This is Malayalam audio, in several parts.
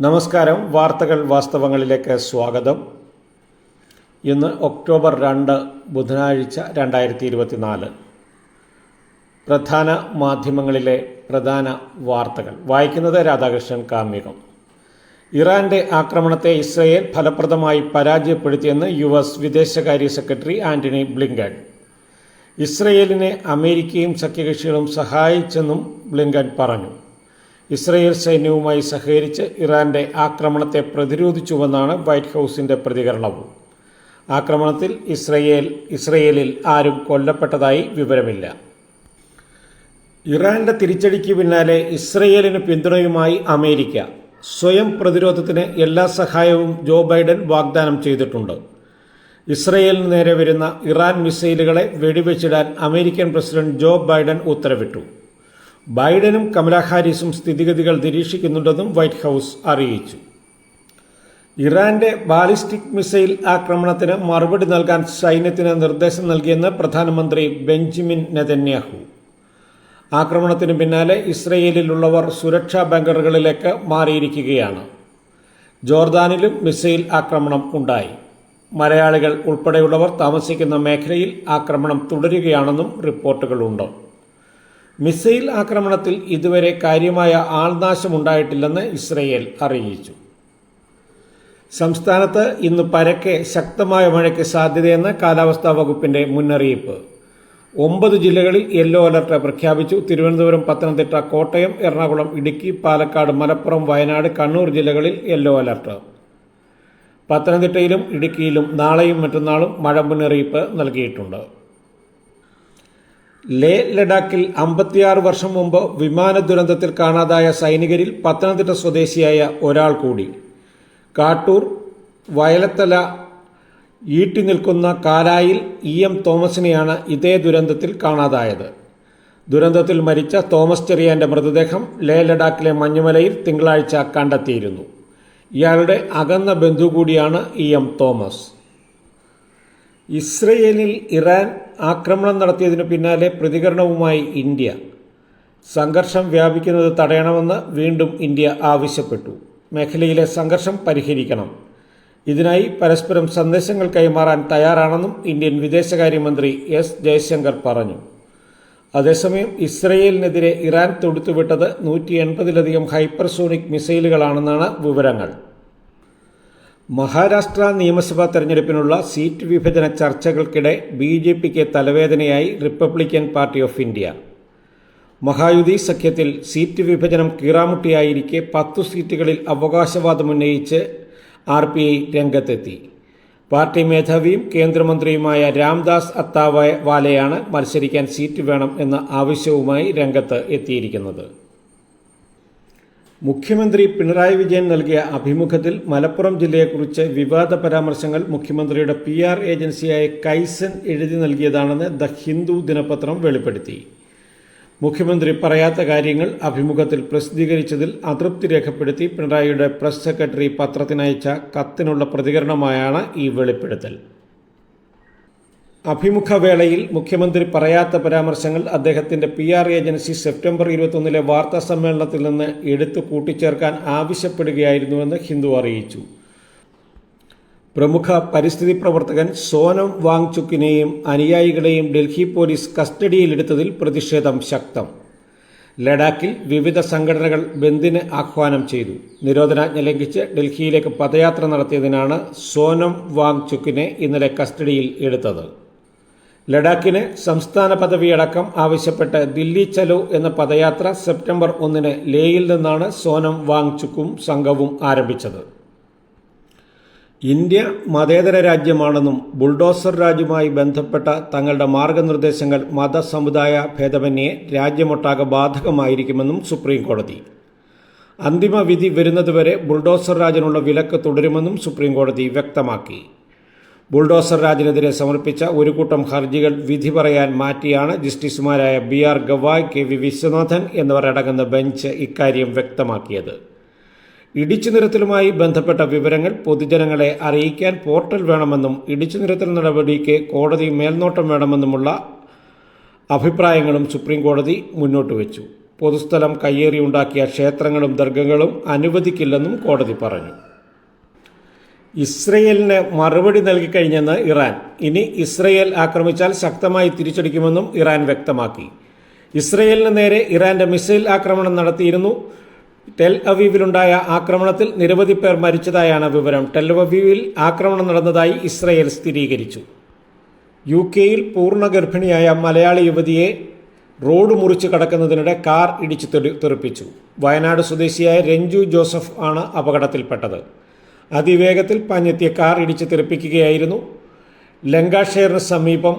നമസ്കാരം. വാർത്തകൾ വാസ്തവങ്ങളിലേക്ക് സ്വാഗതം. ഇന്ന് ഒക്ടോബർ രണ്ട് ബുധനാഴ്ച രണ്ടായിരത്തി ഇരുപത്തിനാല് പ്രധാന മാധ്യമങ്ങളിലെ പ്രധാന വാർത്തകൾ. വായിക്കുന്നത് രാധാകൃഷ്ണൻ കാർമികം ഇറാന്റെ ആക്രമണത്തെ ഇസ്രയേൽ ഫലപ്രദമായി പരാജയപ്പെടുത്തിയെന്ന് യു എസ് വിദേശകാര്യ സെക്രട്ടറി ആന്റണി ബ്ലിങ്കൺ ഇസ്രയേലിനെ അമേരിക്കയും സഖ്യകക്ഷികളും സഹായിച്ചെന്നും ബ്ലിങ്കൺ പറഞ്ഞു. ഇസ്രയേൽ സൈന്യവുമായി സഹകരിച്ച് ഇറാന്റെ ആക്രമണത്തെ പ്രതിരോധിച്ചുവെന്നാണ് വൈറ്റ് ഹൗസിന്റെ പ്രതികരണവും ആക്രമണത്തിൽ ഇസ്രയേൽ ഇസ്രയേലിൽ ആരും കൊല്ലപ്പെട്ടതായി വിവരമില്ല. ഇറാന്റെ തിരിച്ചടിക്ക് പിന്നാലെ ഇസ്രയേലിന് പിന്തുണയുമായി അമേരിക്ക സ്വയം പ്രതിരോധത്തിന് എല്ലാ സഹായവും ജോ ബൈഡൻ വാഗ്ദാനം ചെയ്തിട്ടുണ്ട്. ഇസ്രയേലിന് നേരെ വരുന്ന ഇറാൻ മിസൈലുകളെ വെടിവെച്ചിടാൻ അമേരിക്കൻ പ്രസിഡന്റ് ജോ ബൈഡൻ ഉത്തരവിട്ടു. ബൈഡനും കമലാ ഹാരിസും സ്ഥിതിഗതികൾ നിരീക്ഷിക്കുന്നുണ്ടെന്നും വൈറ്റ് ഹൗസ് അറിയിച്ചു. ഇറാന്റെ ബാലിസ്റ്റിക് മിസൈൽ ആക്രമണത്തിന് മറുപടി നൽകാൻ സൈന്യത്തിന് നിർദ്ദേശം നൽകിയെന്ന് പ്രധാനമന്ത്രി ബെഞ്ചമിൻ നെതന്യാഹു. ആക്രമണത്തിന് പിന്നാലെ ഇസ്രയേലിലുള്ളവർ സുരക്ഷാ ബങ്കറുകളിലേക്ക് മാറിയിരിക്കുകയാണ്. ജോർദാനിലും മിസൈൽ ആക്രമണം ഉണ്ടായി. മലയാളികൾ ഉൾപ്പെടെയുള്ളവർ താമസിക്കുന്ന മേഖലയിൽ ആക്രമണം തുടരുകയാണെന്നും റിപ്പോർട്ടുകളുണ്ട്. മിസൈൽ ആക്രമണത്തിൽ ഇതുവരെ കാര്യമായ ആൾനാശമുണ്ടായിട്ടില്ലെന്ന് ഇസ്രയേൽ അറിയിച്ചു. സംസ്ഥാനത്ത് ഇന്ന് പരക്കെ ശക്തമായ മഴയ്ക്ക് സാധ്യതയെന്ന് കാലാവസ്ഥാ വകുപ്പിന്റെ മുന്നറിയിപ്പ്. ഒമ്പത് ജില്ലകളിൽ യെല്ലോ അലർട്ട് പ്രഖ്യാപിച്ചു. തിരുവനന്തപുരം പത്തനംതിട്ട കോട്ടയം എറണാകുളം ഇടുക്കി പാലക്കാട് മലപ്പുറം വയനാട് കണ്ണൂർ ജില്ലകളിൽ യെല്ലോ അലർട്ട്. പത്തനംതിട്ടയിലും ഇടുക്കിയിലും നാളെയും മറ്റന്നാളും മഴ മുന്നറിയിപ്പ് നൽകിയിട്ടുണ്ട്. ലേ ലഡാക്കിൽ അമ്പത്തിയാറ് വർഷം മുമ്പ് വിമാന ദുരന്തത്തിൽ കാണാതായ സൈനികരിൽ പത്തനംതിട്ട സ്വദേശിയായ ഒരാൾ കൂടി. കാട്ടൂർ വയലത്തല ഈട്ടി നിൽക്കുന്ന കാരായിൽ ഇ. എം. തോമസിനെയാണ് ഇതേ ദുരന്തത്തിൽ കാണാതായത്. ദുരന്തത്തിൽ മരിച്ച തോമസ് ചെറിയാന്റെ മൃതദേഹം ലേ ലഡാക്കിലെ മഞ്ഞുമലയിൽ തിങ്കളാഴ്ച കണ്ടെത്തിയിരുന്നു. ഇയാളുടെ അകന്ന ബന്ധു കൂടിയാണ് ഇ. എം. തോമസ്. ഇസ്രയേലിൽ ഇറാൻ ആക്രമണം നടത്തിയതിനു പിന്നാലെ പ്രതികരണവുമായി ഇന്ത്യ. സംഘർഷം വ്യാപിക്കുന്നത് തടയണമെന്ന് വീണ്ടും ഇന്ത്യ ആവശ്യപ്പെട്ടു. മേഖലയിലെ സംഘർഷം പരിഹരിക്കണം. ഇതിനായി പരസ്പരം സന്ദേശങ്ങൾ കൈമാറാൻ തയ്യാറാണെന്നും ഇന്ത്യൻ വിദേശകാര്യമന്ത്രി എസ് ജയശങ്കർ പറഞ്ഞു. അതേസമയം ഇസ്രയേലിനെതിരെ ഇറാൻ തൊടുത്തുവിട്ടത് നൂറ്റി എൺപതിലധികം ഹൈപ്പർസോണിക് മിസൈലുകളാണെന്നാണ് വിവരങ്ങൾ. മഹാരാഷ്ട്ര നിയമസഭാ തെരഞ്ഞെടുപ്പിനുള്ള സീറ്റ് വിഭജന ചർച്ചകൾക്കിടെ ബി ജെ പിക്ക് തലവേദനയായി Republican party of India. Mahayuti സഖ്യത്തിൽ seat വിഭജനം കീറാമുട്ടിയായിരിക്കെ പത്തു സീറ്റുകളിൽ അവകാശവാദമുന്നയിച്ച് ആർ പി ഐ രംഗത്തെത്തി. പാർട്ടി മേധാവിയും കേന്ദ്രമന്ത്രിയുമായ രാംദാസ് അത്താവാലയാണ് മത്സരിക്കാൻ സീറ്റ് വേണം എന്ന ആവശ്യവുമായി രംഗത്ത് എത്തിയിരിക്കുന്നത്. മുഖ്യമന്ത്രി പിണറായി വിജയൻ നൽകിയ അഭിമുഖത്തിൽ മലപ്പുറം ജില്ലയെക്കുറിച്ച് വിവാദ പരാമർശങ്ങൾ മുഖ്യമന്ത്രിയുടെ പി ആർ ഏജൻസിയായ കൈസൻ എഴുതി നൽകിയതാണെന്ന് ദ ഹിന്ദു ദിനപത്രം വെളിപ്പെടുത്തി. മുഖ്യമന്ത്രി പറയാത്ത കാര്യങ്ങൾ അഭിമുഖത്തിൽ പ്രസിദ്ധീകരിച്ചതിൽ അതൃപ്തി രേഖപ്പെടുത്തി പിണറായിയുടെ പ്രസ് സെക്രട്ടറി പത്രത്തിനയച്ച കത്തിനുള്ള പ്രതികരണമായാണ് ഈ വെളിപ്പെടുത്തൽ. അഭിമുഖവേളയിൽ മുഖ്യമന്ത്രി പറയാത്ത പരാമർശങ്ങൾ അദ്ദേഹത്തിന്റെ പി ആർ ഏജൻസി സെപ്റ്റംബർ ഇരുപത്തൊന്നിലെ വാർത്താ സമ്മേളനത്തിൽ നിന്ന് എടുത്തു കൂട്ടിച്ചേർക്കാൻ ആവശ്യപ്പെടുകയായിരുന്നുവെന്ന് ഹിന്ദു അറിയിച്ചു. പ്രമുഖ പരിസ്ഥിതി പ്രവർത്തകൻ സോനം വാങ്ചുക്കിനെയും അനുയായികളെയും ഡൽഹി പോലീസ് കസ്റ്റഡിയിലെടുത്തതിൽ പ്രതിഷേധം ശക്തം. ലഡാക്കിൽ വിവിധ സംഘടനകൾ ബന്ദിന് ആഹ്വാനം ചെയ്തു. നിരോധനാജ്ഞ ലംഘിച്ച് ഡൽഹിയിലേക്ക് പദയാത്ര നടത്തിയതിനാണ് സോനം വാങ്ചുക്കിനെ ഇന്നലെ കസ്റ്റഡിയിൽ എടുത്തത്. ലഡാക്കിന് സംസ്ഥാന പദവിയടക്കം ആവശ്യപ്പെട്ട് ദില്ലി ചലോ എന്ന പദയാത്ര സെപ്റ്റംബർ ഒന്നിന് ലേയിൽ നിന്നാണ് സോനം വാങ്ചുക്കും സംഘവും ആരംഭിച്ചത്. ഇന്ത്യ മതേതര രാജ്യമാണെന്നും ബുൾഡോസർ രാജ്യമായി ബന്ധപ്പെട്ട തങ്ങളുടെ മാർഗനിർദ്ദേശങ്ങൾ മതസമുദായ ഭേദമന്യേ രാജ്യമൊട്ടാകെ ബാധകമായിരിക്കുമെന്നും സുപ്രീം കോടതി അന്തിമ വിധി വരുന്നതുവരെ ബുൾഡോസർ രാജിനുള്ള വിലക്ക് തുടരുമെന്നും സുപ്രീം കോടതി വ്യക്തമാക്കി. ബുൾഡോസർ രാജിനെതിരെ സമർപ്പിച്ച ഒരു കൂട്ടം ഹർജികൾ വിധി പറയാൻ മാറ്റിയാണ് ജസ്റ്റിസുമാരായ B R Gavai K V Viswanathan എന്നിവർ അടങ്ങുന്ന ബെഞ്ച് ഇക്കാര്യം വ്യക്തമാക്കിയത്. ഇടിച്ചു നിരത്തലുമായി ബന്ധപ്പെട്ട വിവരങ്ങൾ പൊതുജനങ്ങളെ അറിയിക്കാൻ പോർട്ടൽ വേണമെന്നും ഇടിച്ചു നിരത്തൽ നടപടിക്ക് കോടതി മേൽനോട്ടം വേണമെന്നുമുള്ള അഭിപ്രായങ്ങളും സുപ്രീം കോടതി മുന്നോട്ട് വച്ചു. പൊതുസ്ഥലം കയ്യേറിയുണ്ടാക്കിയ ക്ഷേത്രങ്ങളും ദർഗകളും അനുവദിക്കില്ലെന്നും കോടതി പറഞ്ഞു. ഇസ്രയേലിന് മറുപടി നൽകിക്കഴിഞ്ഞെന്ന് ഇറാൻ. ഇനി ഇസ്രയേൽ ആക്രമിച്ചാൽ ശക്തമായി തിരിച്ചടിക്കുമെന്നും ഇറാൻ വ്യക്തമാക്കി. ഇസ്രയേലിന് നേരെ ഇറാന്റെ മിസൈൽ ആക്രമണം നടത്തിയിരുന്നു. ടെൽ അവീവിലുണ്ടായ ആക്രമണത്തിൽ നിരവധി പേർ മരിച്ചതായാണ് വിവരം. ടെൽ അവീവിൽ ആക്രമണം നടന്നതായി ഇസ്രയേൽ സ്ഥിരീകരിച്ചു. യു കെയിൽ പൂർണ ഗർഭിണിയായ മലയാളി യുവതിയെ റോഡ് മുറിച്ച് കടക്കുന്നതിനിടെ കാർ ഇടിച്ചു തെറിപ്പിച്ചു. വയനാട് സ്വദേശിയായ രഞ്ജു ജോസഫ് ആണ് അപകടത്തിൽപ്പെട്ടത്. അതിവേഗത്തിൽ പാഞ്ഞെത്തിയ കാർ ഇടിച്ച് തെറിപ്പിക്കുകയായിരുന്നു. ലങ്കാഷെയറിന് സമീപം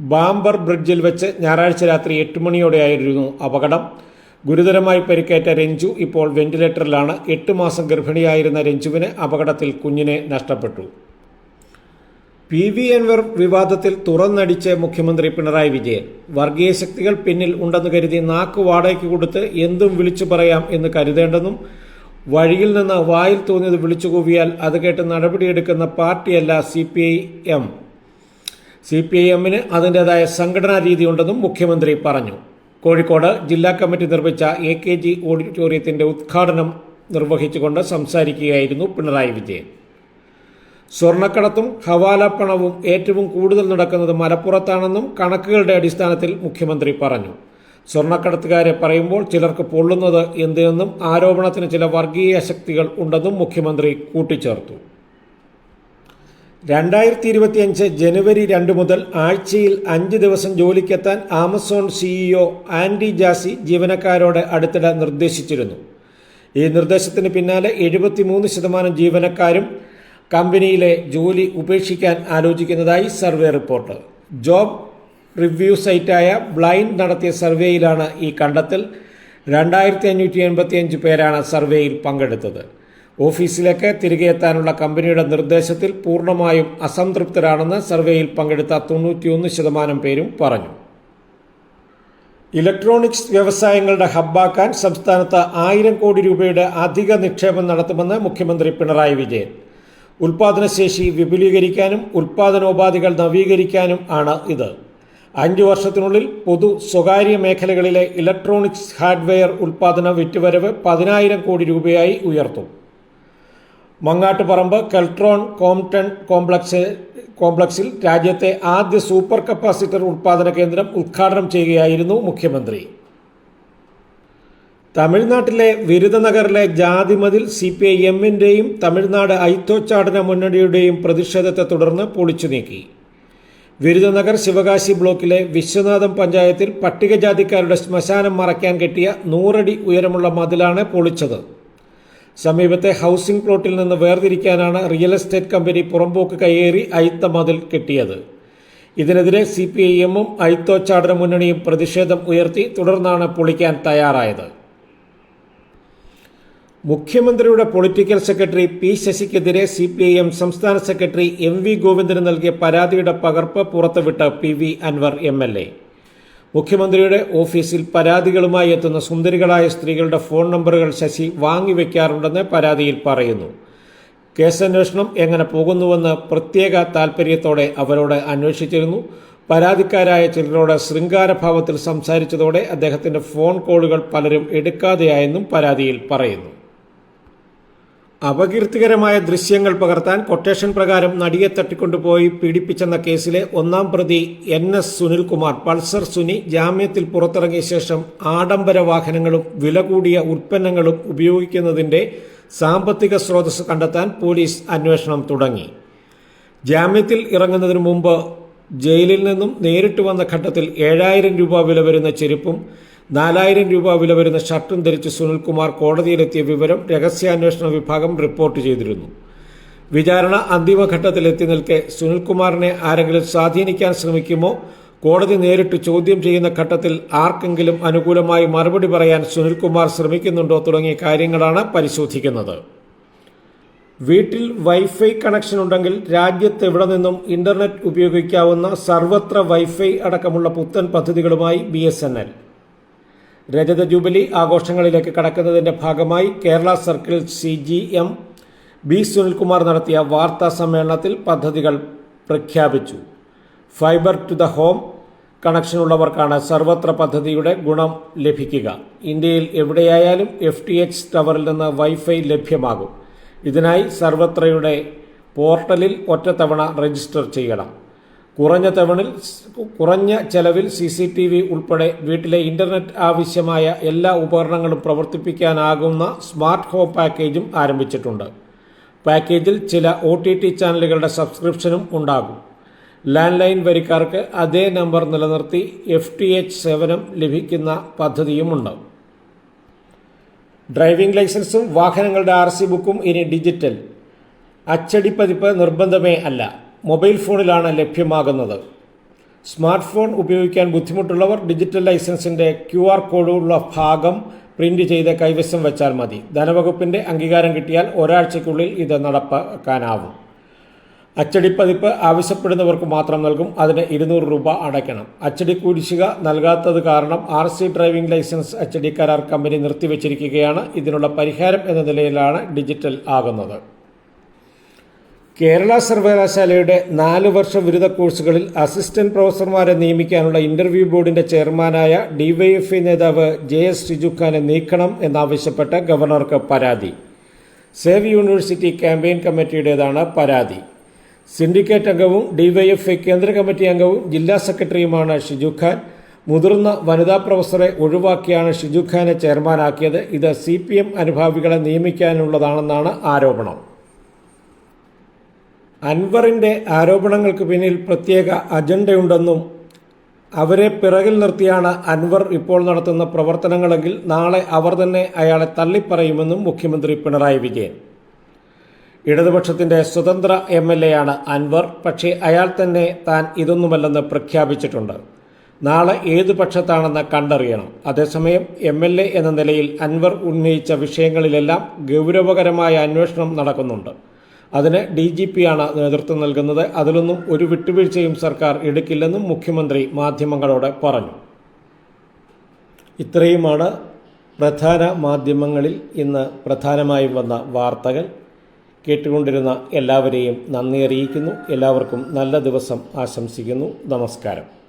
ബാംബർ ബ്രിഡ്ജിൽ വെച്ച് ഞായറാഴ്ച രാത്രി എട്ട് മണിയോടെയായിരുന്നു അപകടം. ഗുരുതരമായി പരിക്കേറ്റ രഞ്ജു ഇപ്പോൾ വെന്റിലേറ്ററിലാണ്. എട്ട് മാസം ഗർഭിണിയായിരുന്ന രഞ്ജുവിന് അപകടത്തിൽ കുഞ്ഞിനെ നഷ്ടപ്പെട്ടു. പി വി അൻവർ വിവാദത്തിൽ തുറന്നടിച്ച് മുഖ്യമന്ത്രി പിണറായി വിജയൻ. വർഗീയ ശക്തികൾ പിന്നിൽ ഉണ്ടെന്ന് കരുതി നാക്ക് വാടകയ്ക്ക് കൊടുത്ത് എന്തും വിളിച്ചു പറയാം എന്ന് കരുതേണ്ടെന്നും വഴിയിൽ നിന്ന് വായിൽ തോന്നിയത് വിളിച്ചു കൂവിയാൽ അത് കേട്ട് നടപടിയെടുക്കുന്ന പാർട്ടിയല്ല C P I M. C P I എമ്മിന് അതിന്റെതായ സംഘടനാ രീതിയുണ്ടെന്നും മുഖ്യമന്ത്രി പറഞ്ഞു. കോഴിക്കോട് ജില്ലാ കമ്മിറ്റി നിർമ്മിച്ച എ കെ ജി ഓഡിറ്റോറിയത്തിന്റെ ഉദ്ഘാടനം നിർവഹിച്ചുകൊണ്ട് സംസാരിക്കുകയായിരുന്നു പിണറായി വിജയൻ. സ്വർണക്കടത്തും ഹവാല പണവും ഏറ്റവും കൂടുതൽ നടക്കുന്നത് മലപ്പുറത്താണെന്നും കണക്കുകളുടെ അടിസ്ഥാനത്തിൽ മുഖ്യമന്ത്രി പറഞ്ഞു. സ്വർണക്കടത്തുകാരെ പറയുമ്പോൾ ചിലർക്ക് പൊള്ളുന്നത് എന്തെന്നും ആരോപണത്തിന് ചില വർഗീയ ശക്തികൾ ഉണ്ടെന്നും മുഖ്യമന്ത്രി കൂട്ടിച്ചേർത്തു. രണ്ടായിരത്തി ഇരുപത്തിയഞ്ച് ജനുവരി രണ്ട് മുതൽ ആഴ്ചയിൽ അഞ്ച് ദിവസം ജോലിക്കെത്താൻ ആമസോൺ സിഇഒ ആൻഡി ജാസി ജീവനക്കാരോട് അടുത്തിടെ നിർദ്ദേശിച്ചിരുന്നു. ഈ നിർദ്ദേശത്തിന് പിന്നാലെ എഴുപത്തിമൂന്ന് ശതമാനം ജീവനക്കാരും കമ്പനിയിലെ ജോലി ഉപേക്ഷിക്കാൻ ആലോചിക്കുന്നതായി സർവേ റിപ്പോർട്ട്. ജോബ് റിവ്യൂ സൈറ്റായ ബ്ലൈൻഡ് നടത്തിയ സർവേയിലാണ് ഈ കണ്ടെത്തൽ. രണ്ടായിരത്തി അഞ്ഞൂറ്റി എൺപത്തിയഞ്ച് പേരാണ് സർവേയിൽ പങ്കെടുത്തത്. ഓഫീസിലേക്ക് തിരികെ എത്താനുള്ള കമ്പനിയുടെ നിർദ്ദേശത്തിൽ പൂർണമായും അസംതൃപ്തരാണെന്ന് സർവേയിൽ പങ്കെടുത്ത തൊണ്ണൂറ്റിയൊന്ന് ശതമാനം പേരും പറഞ്ഞു. ഇലക്ട്രോണിക്സ് വ്യവസായങ്ങളുടെ ഹബ്ബാക്കാൻ സംസ്ഥാനത്ത് ആയിരം കോടി രൂപയുടെ അധിക നിക്ഷേപം നടത്തുമെന്ന് മുഖ്യമന്ത്രി പിണറായി വിജയൻ. ഉൽപാദനശേഷി വിപുലീകരിക്കാനും ഉൽപാദനോപാധികൾ നവീകരിക്കാനും ആണ് ഇത്. അഞ്ചു വർഷത്തിനുള്ളിൽ പൊതു സ്വകാര്യ മേഖലകളിലെ ഇലക്ട്രോണിക്സ് ഹാർഡ്വെയർ ഉൽപാദന വിറ്റുവരവ് പതിനായിരം കോടി രൂപയായി ഉയർത്തും. മങ്ങാട്ടുപറമ്പ് കെൽട്രോൺ കോംടൺ കോംപ്ലക്സ് കോംപ്ലക്സിൽ രാജ്യത്തെ ആദ്യ സൂപ്പർ കപ്പാസിറ്റർ ഉൽപാദന കേന്ദ്രം ഉദ്ഘാടനം ചെയ്യുകയായിരുന്നു മുഖ്യമന്ത്രി. തമിഴ്നാട്ടിലെ വിരുദനഗറിലെ ജാതിമതിൽ സി പി ഐ എമ്മിന്റെയും തമിഴ്നാട് ഐത്തോച്ചാടന മുന്നണിയുടെയും പ്രതിഷേധത്തെ തുടർന്ന് പൊളിച്ചു നീക്കി. വിരുദനഗർ ശിവകാശി ബ്ലോക്കിലെ വിശ്വനാഥം പഞ്ചായത്തിൽ പട്ടികജാതിക്കാരുടെ ശ്മശാനം മറയ്ക്കാൻ കെട്ടിയ നൂറടി ഉയരമുള്ള മതിലാണ് പൊളിച്ചത്. സമീപത്തെ ഹൗസിംഗ് പ്ലോട്ടിൽ നിന്ന് വേർതിരിക്കാനാണ് റിയൽ എസ്റ്റേറ്റ് കമ്പനി പുറമ്പോക്ക് കയ്യേറി അയിത്ത മതിൽ കെട്ടിയത്. ഇതിനെതിരെ സി പി ഐ എമ്മും അയിത്തോച്ചാടന മുന്നണിയും പ്രതിഷേധം ഉയർത്തി തുടർന്നാണ് പൊളിക്കാൻ തയ്യാറായത്. മുഖ്യമന്ത്രിയുടെ പൊളിറ്റിക്കൽ സെക്രട്ടറി പി ശശിക്കെതിരെ സി പി ഐ എം സംസ്ഥാന സെക്രട്ടറി എം വി ഗോവിന്ദന് നൽകിയ പരാതിയുടെ പകർപ്പ് പുറത്തുവിട്ട P V Anvar M L A. മുഖ്യമന്ത്രിയുടെ ഓഫീസിൽ പരാതികളുമായി എത്തുന്ന സുന്ദരികളായ സ്ത്രീകളുടെ ഫോൺ നമ്പറുകൾ ശശി വാങ്ങിവെക്കാറുണ്ടെന്ന് പരാതിയിൽ പറയുന്നു. കേസന്വേഷണം എങ്ങനെ പോകുന്നുവെന്ന് പ്രത്യേക താൽപര്യത്തോടെ അവരോട് അന്വേഷിച്ചിരുന്നു. പരാതിക്കാരായ ചിലരോട് ശൃംഗാരഭാവത്തിൽ സംസാരിച്ചതോടെ അദ്ദേഹത്തിന്റെ ഫോൺ കോളുകൾ പലരും എടുക്കാതെയായെന്നും പരാതിയിൽ പറയുന്നു. അപകീർത്തികരമായ ദൃശ്യങ്ങൾ പകർത്താൻ കൊട്ടേഷൻ പ്രകാരം നടിയെ തട്ടിക്കൊണ്ടുപോയി പീഡിപ്പിച്ചെന്ന കേസിലെ ഒന്നാം പ്രതി N S Sunilkumar Pulsar Suni ജാമ്യത്തിൽ പുറത്തിറങ്ങിയ ശേഷം ആഡംബര വാഹനങ്ങളും വില കൂടിയ ഉൽപ്പന്നങ്ങളും ഉപയോഗിക്കുന്നതിന്റെ സാമ്പത്തിക സ്രോതസ് കണ്ടെത്താൻ പോലീസ് അന്വേഷണം തുടങ്ങി. ജാമ്യത്തിൽ ഇറങ്ങുന്നതിന് മുമ്പ് ജയിലിൽ നിന്നും നേരിട്ട് വന്ന ഘട്ടത്തിൽ ഏഴായിരം രൂപ വില വരുന്ന ചെരുപ്പും നാലായിരം രൂപ വില വരുന്ന ഷർട്ടും ധരിച്ച് സുനിൽകുമാർ കോടതിയിലെത്തിയ വിവരം രഹസ്യാന്വേഷണ വിഭാഗം റിപ്പോർട്ട് ചെയ്തിരുന്നു. വിചാരണ അന്തിമഘട്ടത്തിൽ എത്തി നിൽക്കെ സുനിൽകുമാറിനെ ആരെങ്കിലും സ്വാധീനിക്കാൻ ശ്രമിക്കുമോ? കോടതി നേരിട്ട് ചോദ്യം ചെയ്യുന്ന ഘട്ടത്തിൽ ആർക്കെങ്കിലും അനുകൂലമായി മറുപടി പറയാൻ സുനിൽകുമാർ ശ്രമിക്കുന്നുണ്ടോ തുടങ്ങിയ കാര്യങ്ങളാണ് പരിശോധിക്കുന്നത്. വീട്ടിൽ വൈഫൈ കണക്ഷൻ ഉണ്ടെങ്കിൽ രാജ്യത്തെവിടെ നിന്നും ഇന്റർനെറ്റ് ഉപയോഗിക്കാവുന്ന സർവത്ര വൈഫൈ അടക്കമുള്ള പുത്തൻ പദ്ധതികളുമായി ബി രജത ജൂബിലി ആഘോഷങ്ങളിലേക്ക് കടക്കുന്നതിന്റെ ഭാഗമായി Kerala circle C G M B Sunilkumar നടത്തിയ വാർത്താ സമ്മേളനത്തിൽ പദ്ധതികൾ പ്രഖ്യാപിച്ചു. Fibre to the home connection കണക്ഷനുള്ളവർക്കാണ് സർവത്ര പദ്ധതിയുടെ ഗുണം ലഭിക്കുക. ഇന്ത്യയിൽ എവിടെയായാലും എഫ് ടി എച്ച് ടവറിൽ നിന്ന് വൈഫൈ ലഭ്യമാകും. ഇതിനായി സർവത്രയുടെ പോർട്ടലിൽ ഒറ്റത്തവണ രജിസ്റ്റർ ചെയ്യണം. കുറഞ്ഞ തവണിൽ കുറഞ്ഞ ചെലവിൽ സി സി ടി വി ഉൾപ്പെടെ വീട്ടിലെ ഇന്റർനെറ്റ് ആവശ്യമായ എല്ലാ ഉപകരണങ്ങളും പ്രവർത്തിപ്പിക്കാനാകുന്ന സ്മാർട്ട് ഹോം പാക്കേജും ആരംഭിച്ചിട്ടുണ്ട്. പാക്കേജിൽ ചില ഒ ടി ടി ചാനലുകളുടെ സബ്സ്ക്രിപ്ഷനും ഉണ്ടാകും. ലാൻഡ് ലൈൻ വരിക്കാർക്ക് അതേ നമ്പർ നിലനിർത്തി എഫ് ടി എച്ച് സേവനം ലഭിക്കുന്ന പദ്ധതിയുമുണ്ട്. ഡ്രൈവിംഗ് ലൈസൻസും വാഹനങ്ങളുടെ ആർ സി ബുക്കും ഇനി ഡിജിറ്റൽ. അച്ചടി പതിപ്പ് നിർബന്ധമേ അല്ല. മൊബൈൽ ഫോണിലാണ് ലഭ്യമാകുന്നത്. സ്മാർട്ട് ഫോൺ ഉപയോഗിക്കാൻ ബുദ്ധിമുട്ടുള്ളവർ ഡിജിറ്റൽ ലൈസൻസിന്റെ ക്യു ആർ കോഡുള്ള ഭാഗം പ്രിന്റ് ചെയ്ത് കൈവശം വെച്ചാൽ മതി. ധനവകുപ്പിന്റെ അംഗീകാരം കിട്ടിയാൽ ഒരാഴ്ചയ്ക്കുള്ളിൽ ഇത് നടപ്പാക്കാനാവും. അച്ചടിപ്പതിപ്പ് ആവശ്യപ്പെടുന്നവർക്ക് മാത്രം നൽകും. അതിന് ഇരുന്നൂറ് രൂപ അടയ്ക്കണം. അച്ചടി കുടിശ്ശിക നൽകാത്തത് കാരണം ആർ സി ഡ്രൈവിംഗ് ലൈസൻസ് അച്ചടി കരാർ കമ്പനി നിർത്തിവച്ചിരിക്കുകയാണ്. ഇതിനുള്ള പരിഹാരം എന്ന നിലയിലാണ് ഡിജിറ്റൽ ആകുന്നത്. കേരള സർവകലാശാലയുടെ നാല് വർഷ ബിരുദ കോഴ്സുകളിൽ അസിസ്റ്റന്റ് പ്രൊഫസർമാരെ നിയമിക്കാനുള്ള ഇന്റർവ്യൂ ബോർഡിന്റെ ചെയർമാനായ ഡിവൈഎഫ്ഐ നേതാവ് ജെ എസ് ഷിജുഖാനെ നീക്കണം എന്നാവശ്യപ്പെട്ട് ഗവർണർക്ക് പരാതി. സേവ് യൂണിവേഴ്സിറ്റി ക്യാമ്പയിൻ കമ്മിറ്റിയുടേതാണ് പരാതി. സിൻഡിക്കേറ്റ് അംഗവും ഡിവൈഎഫ്ഐ കേന്ദ്ര കമ്മിറ്റി അംഗവും ജില്ലാ സെക്രട്ടറിയുമാണ് ഷിജുഖാൻ മുതിർന്ന വനിതാ പ്രൊഫസറെ ഒഴിവാക്കിയാണ് ഷിജുഖാനെ ചെയർമാനാക്കിയത്. ഇത് സി പി എം അനുഭാവികളെ നിയമിക്കാനുള്ളതാണെന്നാണ് ആരോപണം. അൻവറിന്റെ ആരോപണങ്ങൾക്ക് പിന്നിൽ പ്രത്യേക അജണ്ടയുണ്ടെന്നും അവരെ പിറകിൽ നിർത്തിയാണ് അൻവർ ഇപ്പോൾ നടത്തുന്ന പ്രവർത്തനങ്ങളെങ്കിൽ നാളെ അവർ തന്നെ അയാളെ തള്ളിപ്പറയുമെന്നും മുഖ്യമന്ത്രി പിണറായി വിജയൻ. ഇടതുപക്ഷത്തിന്റെ സ്വതന്ത്ര എം എൽ എ ആണ് അൻവർ പക്ഷേ അയാൾ തന്നെ താൻ ഇതൊന്നുമല്ലെന്ന് പ്രഖ്യാപിച്ചിട്ടുണ്ട്. നാളെ ഏത് പക്ഷത്താണെന്ന് കണ്ടറിയണം. അതേസമയം എം എൽ എ എന്ന നിലയിൽ അൻവർ ഉന്നയിച്ച വിഷയങ്ങളിലെല്ലാം ഗൗരവകരമായ അന്വേഷണം നടക്കുന്നുണ്ട്. അതിന് ഡി ജി പിയാണ് നേതൃത്വം നൽകുന്നത്. അതിലൊന്നും ഒരു വിട്ടുവീഴ്ചയും സർക്കാർ എടുക്കില്ലെന്നും മുഖ്യമന്ത്രി മാധ്യമങ്ങളോട് പറഞ്ഞു. ഇത്രയുമാണ് പ്രധാന മാധ്യമങ്ങളിൽ ഇന്ന് പ്രധാനമായും വന്ന വാർത്തകൾ. കേട്ടുകൊണ്ടിരുന്ന എല്ലാവരെയും നന്ദി അറിയിക്കുന്നു. എല്ലാവർക്കും നല്ല ദിവസം ആശംസിക്കുന്നു. നമസ്കാരം.